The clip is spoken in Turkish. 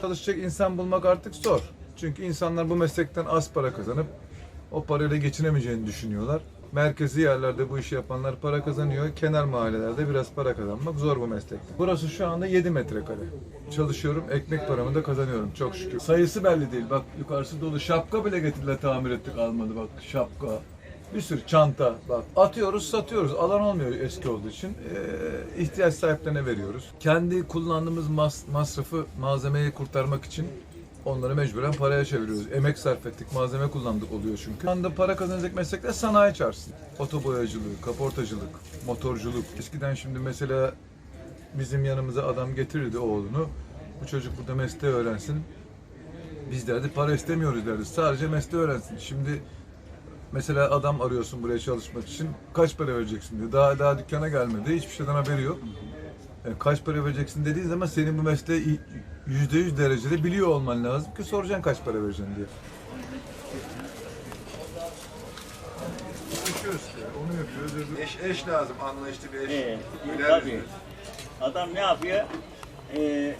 Çalışacak insan bulmak artık zor. Çünkü insanlar bu meslekten az para kazanıp o parayla geçinemeyeceğini düşünüyorlar. Merkezi yerlerde bu işi yapanlar para kazanıyor. Kenar mahallelerde biraz para kazanmak zor bu meslekte. Burası şu anda 7 metrekare. Çalışıyorum, ekmek paramı da kazanıyorum çok şükür. Sayısı belli değil. Bak yukarısı dolu. Şapka bile getirdiler tamir ettik almadı bak şapka. Bir sürü çanta bak atıyoruz satıyoruz alan olmuyor eski olduğu için Ee, ihtiyaç sahiplerine veriyoruz. Kendi kullandığımız mas- masrafı malzemeyi kurtarmak için onları mecburen paraya çeviriyoruz. Emek sarf ettik, malzeme kullandık oluyor çünkü. Şu anda para kazanacak meslekler sanayi çarşısı. Otoboyacılık, kaportacılık, motorculuk. Eskiden şimdi mesela bizim yanımıza adam getirirdi oğlunu. Bu çocuk burada mesleği öğrensin. Biz derdi para istemiyoruz derdi. Sadece mesleği öğrensin. Şimdi mesela adam arıyorsun buraya çalışmak için. Kaç para vereceksin diyor. Daha daha dükkana gelmedi. Hiçbir şeyden haberi yok. E, kaç para vereceksin dediğin zaman senin bu mesleği yüzde yüz derecede biliyor olman lazım ki soracaksın kaç para vereceksin diye. Konuşuyoruz ya, onu yapıyoruz. öbür- Eş, eş lazım, anlayışlı bir eş. Ee, tabii. Adam ne yapıyor? Ee,